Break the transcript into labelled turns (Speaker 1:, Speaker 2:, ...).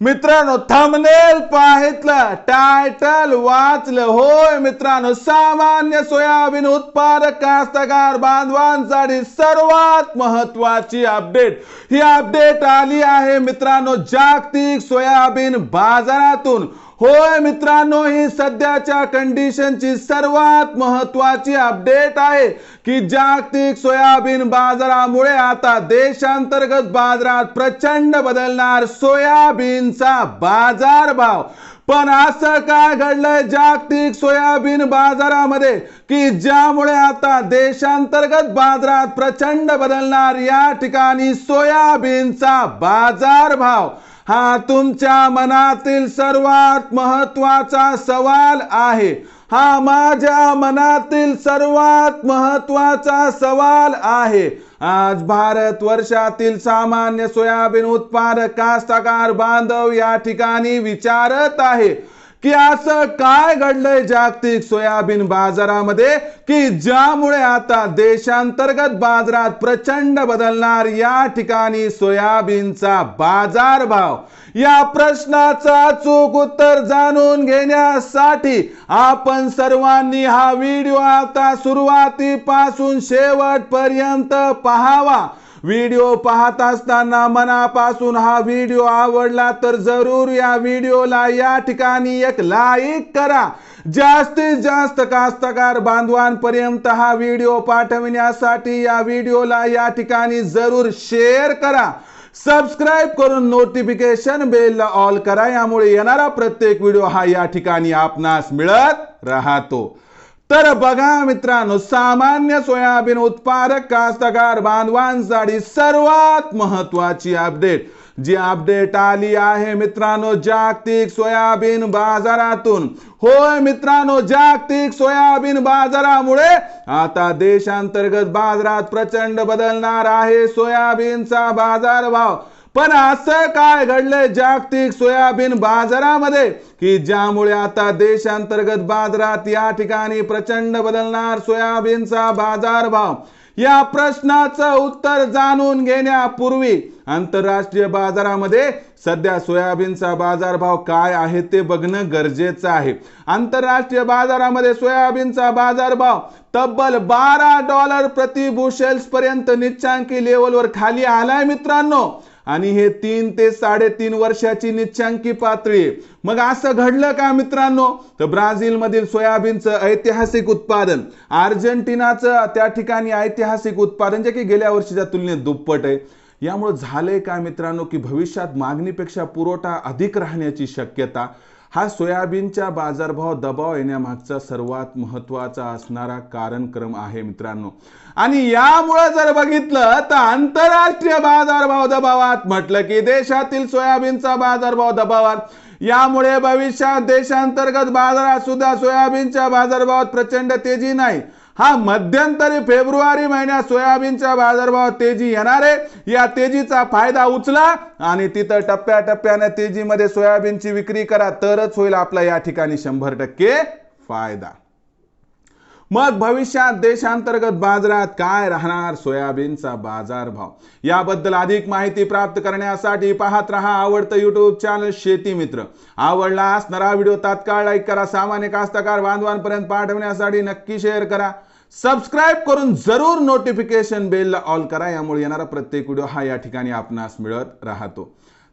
Speaker 1: मित्रांनो thumbnail पाहितलं title वाचलं. होय मित्रांनो सामान्य सोयाबीन उत्पादक कास्तकार बांधवांसाठी सर्वात महत्वाची अपडेट ही अपडेट आली आहे मित्रांनो जागतिक सोयाबीन बाजारातून. होय मित्रांनो ही सध्याच्या कंडिशनची सर्वात महत्वाची अपडेट आहे की जागतिक सोयाबीन बाजारामुळे आता देशांतर्गत बाजारात प्रचंड बदलणार सोयाबीनचा बाजारभाव. पण असं काय घडलंय जागतिक सोयाबीन बाजारामध्ये की ज्यामुळे आता देशांतर्गत बाजारात प्रचंड बदलणार या ठिकाणी सोयाबीनचा बाजारभाव? हा तुमच्या मनातील सर्वात महत्त्वाचा सवाल आहे. हा माझ्या मनातील सर्वात महत्त्वाचा सवाल आहे. आज भारत वर्षातील सामान्य सोयाबीन उत्पादक कास्तकार बांधव या ठिकाणी विचारत आहे. की असं काय घडलंय जागतिक सोयाबीन बाजारामध्ये? की ज्यामुळे आता देशांतर्गत बाजारात प्रचंड बदलणार या ठिकाणी सोयाबीनचा बाजारभाव? या प्रश्नाचा चूक उत्तर जाणून घेण्यासाठी आपण सर्वांनी हा व्हिडिओ आता सुरुवातीपासून शेवटपर्यंत पाहावा. व्हिडिओ पाहत असताना मनापासून हा व्हिडिओ आवडला तर जरूर या व्हिडिओला या ठिकाणी एक लाईक करा. जास्तीत जास्त कास्तकार बांधवांपर्यंत हा व्हिडिओ पाठविण्यासाठी या व्हिडिओला या ठिकाणी जरूर शेअर करा. सबस्क्राईब करून नोटिफिकेशन बेलला ऑल करा. यामुळे येणारा प्रत्येक व्हिडिओ हा या ठिकाणी आपणास मिळत राहतो. तर बघा मित्रांनो सामान्य सोयाबीन उत्पादक कास्तकार बांधवांसाठी सर्वात महत्वाची अपडेट जी अपडेट आली आहे मित्रांनो जागतिक सोयाबीन बाजारातून. होय मित्रांनो जागतिक सोयाबीन बाजारामुळे आता देशांतर्गत बाजारात प्रचंड बदलणार आहे सोयाबीनचा बाजारभाव. पण असं काय घडलंय जागतिक सोयाबीन बाजारामध्ये? की ज्यामुळे आता देशांतर्गत बाजारात या ठिकाणी प्रचंड बदलणार सोयाबीनचा बाजारभाव? या प्रश्नाचं उत्तर जाणून घेण्यापूर्वी आंतरराष्ट्रीय बाजारामध्ये सध्या सोयाबीनचा बाजारभाव काय आहे ते बघणं गरजेचं आहे. आंतरराष्ट्रीय बाजारामध्ये सोयाबीनचा बाजारभाव तब्बल बारा डॉलर प्रति बुशेल्स पर्यंत निच्चांकी लेवलवर खाली आलाय मित्रांनो. आणि हे तीन ते साडेतीन वर्षाची निच्चांकी पातळी. आहे. मग असं घडलं का मित्रांनो? तर ब्राझीलमधील सोयाबीनचं ऐतिहासिक उत्पादन. अर्जेंटिनाचं त्या ठिकाणी ऐतिहासिक उत्पादन जे की गेल्या वर्षीच्या तुलनेत दुप्पट आहे. यामुळे झालंय काय मित्रांनो की भविष्यात मागणीपेक्षा पुरवठा अधिक राहण्याची शक्यता? हा सोयाबीनच्या बाजारभाव दबाव येण्यामागचा सर्वात महत्त्वाचा असणारा कारणक्रम आहे मित्रांनो. आणि यामुळं जर बघितलं तर आंतरराष्ट्रीय बाजारभाव दबावात म्हटलं की देशातील सोयाबीनचा बाजारभाव दबावात. यामुळे भविष्यात देशांतर्गत बाजारात सुद्धा सोयाबीनच्या बाजारभावात प्रचंड तेजी नाही. हा मध्यंतरी फेब्रुवारी महिन्यात सोयाबीनच्या बाजारभावात तेजी येणार आहे. या तेजीचा फायदा उचला आणि तिथं टप्प्याटप्प्याने तेजीमध्ये सोयाबीनची विक्री करा तरच होईल आपला या ठिकाणी शंभर टक्के फायदा. मग भविष्यात देशांतर्गत बाजारात काय राहणार? सोयाबीनचा बाजारभाव. याबद्दल अधिक माहिती प्राप्त करण्यासाठी पाहत रहा आवडतं युट्यूब चॅनल शेती मित्र. आवडला असणारा व्हिडिओ तात्काळ लाईक करा. सामान्य कास्तकार बांधवांपर्यंत पाठवण्यासाठी नक्की शेअर करा. सबस्क्राईब करून जरूर नोटिफिकेशन बेलला ऑल करा. यामुळे येणारा प्रत्येक व्हिडिओ हा या ठिकाणी आपणास मिळत राहतो.